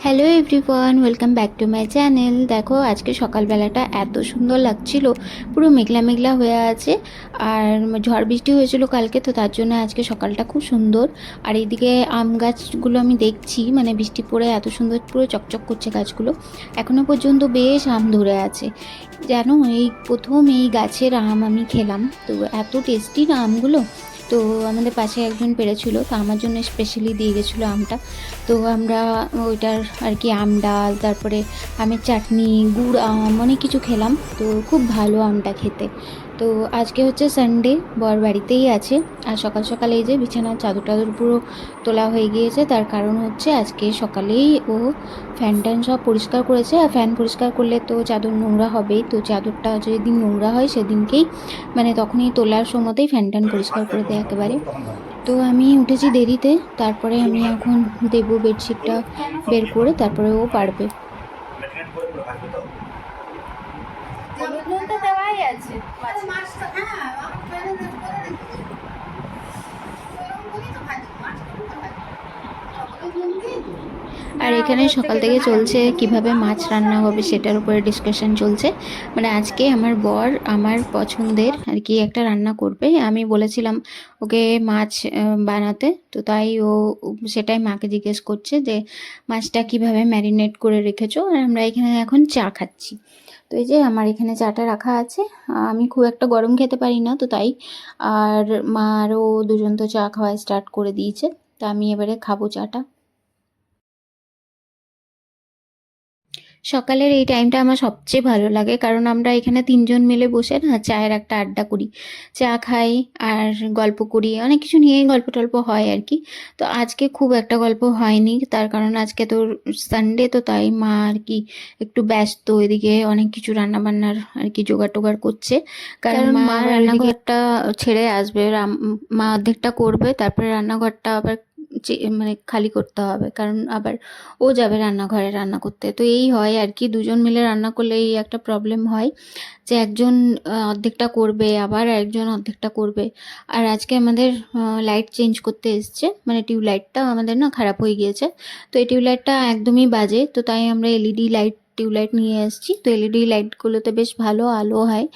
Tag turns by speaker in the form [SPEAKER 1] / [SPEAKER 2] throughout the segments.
[SPEAKER 1] Hello everyone welcome back to my channel দেখো, আজকে সকালবেলাটা এত সুন্দর লাগছিল, পুরো মেঘলা মেঘলা হয়ে আছে, আর ঝড় বৃষ্টি হয়েছিল কালকে, তো তার জন্য আজকে সকালটা খুব সুন্দর। আর এইদিকে আম গাছগুলো আমি দেখছি মানে বৃষ্টি পড়ে এত সুন্দর, পুরো চকচক করছে গাছগুলো। এখনও পর্যন্ত বেশ আম ধরে আছে। জানো, এই প্রথম এই গাছের আম আমি খেলাম, তো এত টেস্টি না আমগুলো। তো আমাদের পাশে একজন পেরেছিল তো আমার জন্য স্পেশালি দিয়ে গেছিল আমটা। তো আমরা ওইটার আর কি আম ডাল, তারপরে আমের চাটনি, গুড় আম, অনেক কিছু খেলাম। তো খুব ভালো আমটা খেতে। তো আজকে হচ্ছে সানডে বর বাড়িতেই আছে। আর সকাল সকাল এই যে বিছানার চাদর টাদর পুরো তোলা হয়ে গিয়েছে, তার কারণ হচ্ছে আজকে সকালেই ও ফ্যান ট্যান সব পরিষ্কার করেছে। আর ফ্যান পরিষ্কার করলে তো চাদর নোংরা হবেই, তো চাদরটা যেদিন নোংরা হয় সেদিনকেই মানে তখনই তোলার সময়তেই ফ্যান ট্যান পরিষ্কার করে দেয় একেবারে। তো আমি উঠেছি দেরিতে, তারপরে আমি এখন দেবো বেডশিটটা বের করে, তারপরে ও পারবে দেওয়াই আছে আর এখানে সকাল থেকে চলছে কীভাবে মাছ রান্না হবে সেটার উপরে ডিসকাশন চলছে। মানে আজকে আমার বর আমার পছন্দের আর কি একটা রান্না করবে। আমি বলেছিলাম ওকে মাছ বানাতে। তো তাই ও সেটাই মাকে জিজ্ঞেস করছে যে, মাছটা কীভাবে ম্যারিনেট করে রেখেছো? আর আমরা এখানে এখন চা খাচ্ছি। তো এই যে আমার এখানে চাটা রাখা আছে। আমি খুব একটা গরম খেতে পারি না তো তাই। আর মা আরও দুজন তো চা খাওয়া স্টার্ট করে দিয়েছে। তা আমি এবারে খাব চাটা। সকালের এই টাইমটা আমার সবচেয়ে ভালো লাগে কারণ আমরা এখানে তিনজন মিলে বসে না চায়ের একটা আড্ডা করি। চা খাই আর গল্প করি অনেক কিছু নিয়েই গল্প টল্প হয় আর কি। তো আজকে খুব একটা গল্প হয়নি তার কারণ আজকে তো সানডে তো তাই মা আর কি একটু ব্যস্ত এদিকে অনেক কিছু রান্না বান্নার আর কি জোগাড় টোগাড় করছে। কারণ মা রান্নাঘরটা ছেড়ে আসবে মা অর্ধেকটা করবে তারপরে রান্নাঘরটা আবার মানে খালি করতে হবে। কারণ আবার ও যাবে রান্নাঘরে রান্না করতে। তো এই হয় আর কি, দুজন মিলে রান্না করলে এই একটা প্রবলেম হয় যে একজন অর্ধেকটা করবে, আবার একজন অর্ধেকটা করবে। আর আজকে আমাদের লাইট চেঞ্জ করতে এসছে। মানে টিউবলাইটটা আমাদের না খারাপ হয়ে গিয়েছে। তো এই টিউবলাইটটা একদমই বাজে। তো তাই আমরা এলইডি লাইট টিউবলাইট নিয়ে এসেছি তো এলইডি লাইটগুলোতে বেশ ভালো আলো হয়।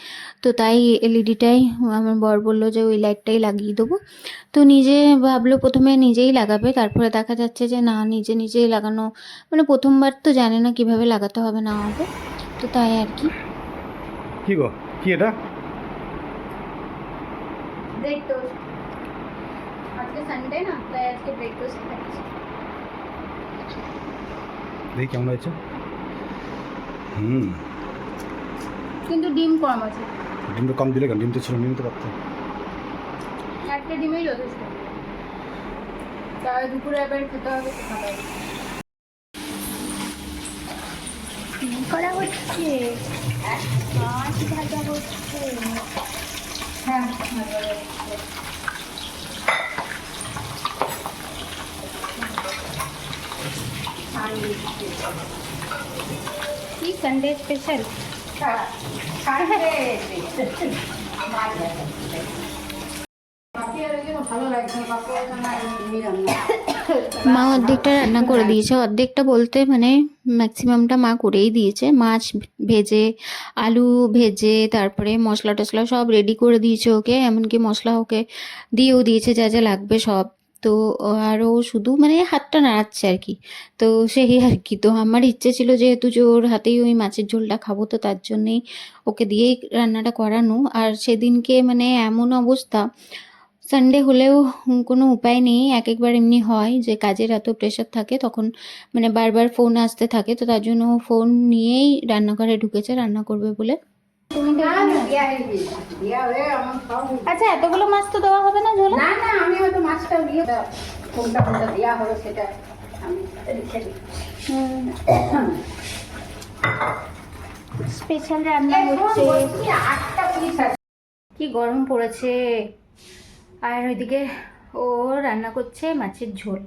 [SPEAKER 1] তো তাই এলইডিটাই আমার বর বলল যে ওই লাইটটাই লাগিয়ে দেবো। তো নিজে ভাবলো প্রথমে নিজেই লাগাবে। তারপরে দেখা যাচ্ছে যে না নিজে নিজেই লাগানো মানে প্রথমবার তো জানে না কীভাবে লাগাতে হবে না হবে। তো তাই আর কি।
[SPEAKER 2] কি গো? কি এটা?
[SPEAKER 1] ব্রেড টোস্ট আজকে সানডে না? তাই আজকে ব্রেড টোস্ট খাচ্ছি।
[SPEAKER 2] দেখি কেমন হয়েছে। হুম।
[SPEAKER 1] কিন্তু ডিম কম আছে।
[SPEAKER 2] ডিমটা কম দিলে কেন? ডিম তো ছিল ডিম তো পারতো
[SPEAKER 1] চারটে ডিমেই যথেষ্ট। তাই দুপুরে এবার খেতে হবে খাবার। করা হচ্ছে। মাছ ভাজা হচ্ছে। হ্যাঁ ভাজা হচ্ছে কি সানডে স্পেশাল মা অর্ধেকটা রান্না করে দিয়েছে। অর্ধেকটা বলতে মানে ম্যাক্সিমামটা মা করেই দিয়েছে। মাছ ভেজে আলু ভেজে তারপরে মশলা টশলা সব রেডি করে দিয়েছে ওকে। এমনকি মশলা ওকে দিয়েও দিয়েছে যা যা লাগবে সব। তো আরও শুধু মানে হাতটা নাড়াচ্ছে আর কি তো সেই আর কি তো আমার ইচ্ছে ছিল যেহেতু যে ওর হাতেই ওই মাছের ঝোলটা খাব, তো তার জন্যেই ওকে দিয়েই রান্নাটা করানো। আর সেদিনকে মানে এমন অবস্থা সানডে হলেও কোনো উপায় নেই, এক একবার এমনি হয় যে কাজের এত প্রেশার থাকে, তখন মানে বারবার ফোন আসতে থাকে, তো তার জন্য ও ফোন নিয়েই রান্নাঘরে ঢুকেছে, রান্না করবে বলে। আচ্ছা এতগুলো মাছ তো দেওয়া হবে না ঝোলে?
[SPEAKER 3] না না আমি হয়তো মাছটা দিয়ে কোনটা কোনটা দেওয়া হবে সেটা আমি রেখে দিই
[SPEAKER 1] স্পেশাল রান্না হচ্ছে।
[SPEAKER 3] আটটা পিস আছে।
[SPEAKER 1] কি গরম পড়েছে। আর ওইদিকে ও রান্না করছে মাছের ঝোল।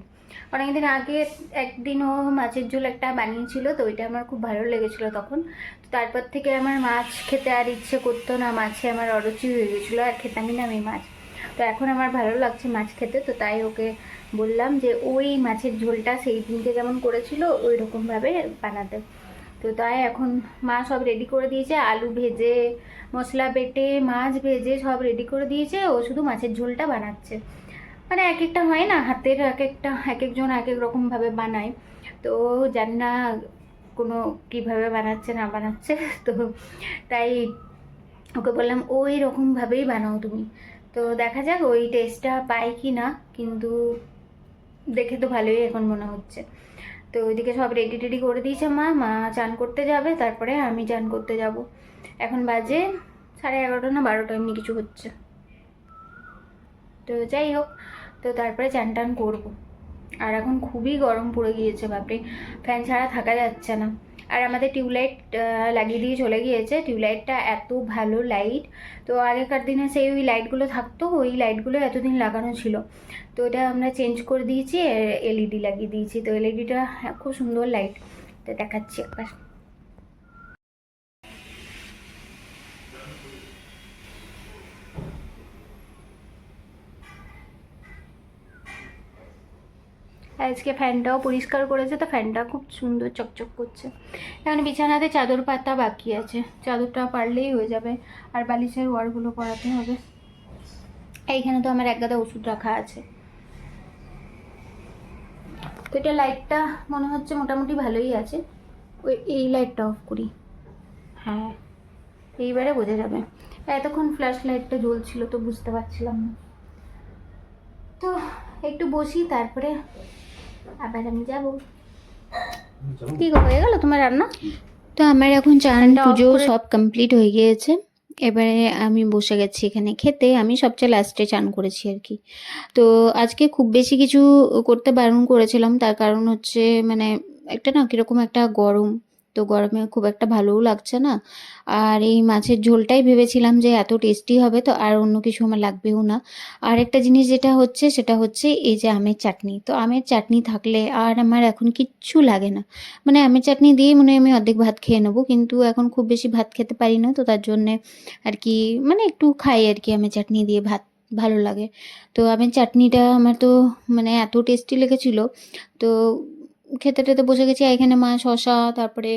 [SPEAKER 1] অনেকদিন আগে একদিন ও মাছের ঝোল একটা বানিয়েছিল, তো ওইটা আমার খুব ভালো লেগেছিলো তখন। তো তারপর থেকে আমার মাছ খেতে আর ইচ্ছে করতো না, মাছে আমার অরুচি হয়ে গেছিল, আর খেতামই না আমি মাছ। তো এখন আমার ভালো লাগছে মাছ খেতে, তো তাই ওকে বললাম যে ওই মাছের ঝোলটা সেই দিনকে যেমন করেছিল ওই রকমভাবে বানাতে। তো তাই এখন মা সব রেডি করে দিয়েছে, আলু ভেজে, মশলা বেটে, মাছ ভেজে সব রেডি করে দিয়েছে, ও শুধু মাছের ঝোলটা বানাচ্ছে। মানে এক একটা হয় না, হাতের এক একটা এক একজন এক এক রকমভাবে বানায়। তো জানি না কোনো কীভাবে বানাচ্ছে, না বানাচ্ছে। তো তাই ওকে বললাম, ওই রকমভাবেই বানাও তুমি। তো দেখা যাক ওই টেস্টটা পাই কি না কিন্তু দেখে তো ভালোই এখন মনে হচ্ছে। তো ওইদিকে সব রেডি টেডি করে দিয়েছে মা। মা চান করতে যাবে, তারপরে আমি চান করতে যাব। এখন বাজে সাড়ে এগারোটা না বারোটা, এমনি কিছু হচ্ছে। তো যাই হোক তো তারপরে চান টান করব। আর এখন খুবই গরম পড়ে গিয়েছে, বাপরে। ফ্যান ছাড়া থাকা যাচ্ছে না। আর আমাদের টিউবলাইট লাগিয়ে দিয়ে চলে গিয়েছে। টিউবলাইটটা এত ভালো লাইট। তো আগেকার দিনে সেই ওই লাইটগুলো থাকতো, ওই লাইটগুলো এতদিন লাগানো ছিল। তো এটা আমরা চেঞ্জ করে দিয়েছি এলইডি লাগিয়ে দিয়েছি। তো এলইডিটা খুব সুন্দর লাইট। তো দেখাচ্ছি একবার। আজকে ফ্যানটাও পরিষ্কার করেছে, তো ফ্যানটা খুব সুন্দর চকচক করছে। এখন বিছানাতে চাদর পাতা বাকি আছে, চাদরটা পারলেই হয়ে যাবে, আর বালিশের ওয়ারগুলো পরাতে হবে। এইখানে তো আমার এক গাদা ওষুধ রাখা আছে। তো এটা লাইটটা মনে হচ্ছে মোটামুটি ভালোই আছে, ওই এই লাইটটা অফ করি। হ্যাঁ এইবারে বোঝা যাবে। এতক্ষণ ফ্ল্যাশ লাইটটা জ্বলছিল তো বুঝতে পারছিলাম না। তো একটু বসি, তারপরে আবার আমি যাব। কি গো, হয়ে গেল তোমার রান্না? তো আমার এখন চান পুজো সব কমপ্লিট হয়ে গিয়েছে। এবারে আমি বসে গেছি এখানে খেতে। আমি সবচেয়ে লাস্টে চান করেছি আর কি। তো আজকে খুব বেশি কিছু করতে বারণ করেছিলাম। তার কারণ হচ্ছে মানে একটা না কীরকম একটা গরম। তো গরমে খুব একটা ভালোও লাগছে না। আর এই মাছের ঝোলটাই ভেবেছিলাম যে এত টেস্টি হবে তো আর অন্য কিছু আমার লাগবেও না। আর একটা জিনিস যেটা হচ্ছে, সেটা হচ্ছে এই যে আমের চাটনি। তো আমের চাটনি থাকলে আর আমার এখন কিচ্ছু লাগে না। মানে আমের চাটনি দিয়েই মনে হয় আমি অর্ধেক ভাত খেয়ে নেব, কিন্তু এখন খুব বেশি ভাত খেতে পারি না, তো তার জন্যে আর কি মানে একটু খাই আর কি আমের চাটনি দিয়ে ভাত ভালো লাগে। তো আমের চাটনিটা আমার তো মানে এত টেস্টি লেগেছিল, তো খেতে টেতে বসে গেছি এখানে মা শশা তারপরে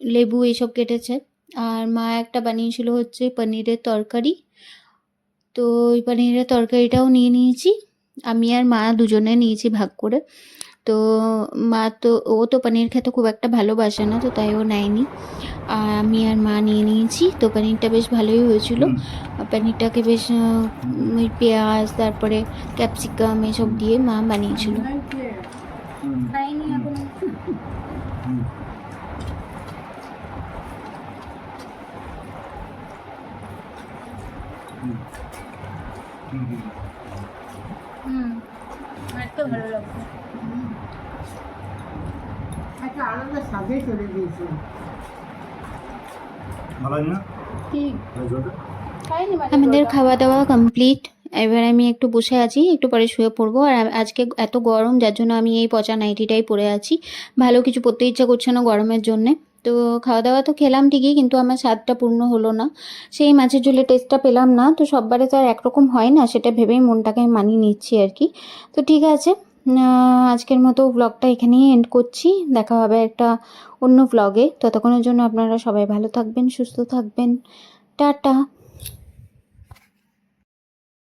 [SPEAKER 1] লেবু এইসব কেটেছে। আর মা একটা বানিয়েছিল হচ্ছে পনিরের তরকারি। তো ওই পনিরের তরকারিটাও নিয়ে নিয়েছি। আমি আর মা দুজনে নিয়েছি ভাগ করে। তো মা তো ও তো পনির খেতে খুব একটা ভালোবাসে না তো তাই ও নেয়নি। আর আমি আর মা নিয়ে নিয়েছি। তো পনিরটা বেশ ভালোই হয়েছিল। পনিরটাকে বেশ ওই পেঁয়াজ তারপরে ক্যাপসিকাম এসব দিয়ে মা বানিয়েছিল খাইনি এখন হুম। এত ভালো লাগছে।
[SPEAKER 3] একটা আলাদা স্বাদে চলে দিয়েছে
[SPEAKER 2] ভালো না?
[SPEAKER 3] ঠিক
[SPEAKER 2] ভালো ঝোলটা?
[SPEAKER 3] খাইনি মানে
[SPEAKER 1] আমাদের খাওয়া দাওয়া কমপ্লিট এবার আমি একটু বসে আছি একটু পরে শুয়ে পড়ব। আর আজকে এত গরম যার জন্য আমি এই পচা নাইটিটাই পরে আছি। ভালো কিছু পরতে ইচ্ছা করছে না গরমের জন্যে। তো খাওয়া দাওয়া তো খেলাম ঠিকই, কিন্তু আমার স্বাদটা পূর্ণ হলো না। সেই মাছের ঝোলের টেস্টটা পেলাম না, তো সববারে তো আর একরকম হয় না, সেটা ভেবেই মনটাকে আমি মানিয়ে নিচ্ছি আর কি। তো ঠিক আছে আজকের মতো ব্লগটা এখানেই এন্ড করছি। দেখা হবে একটা অন্য ব্লগে ততক্ষণের জন্য আপনারা সবাই ভালো থাকবেন, সুস্থ থাকবেন। টাটা!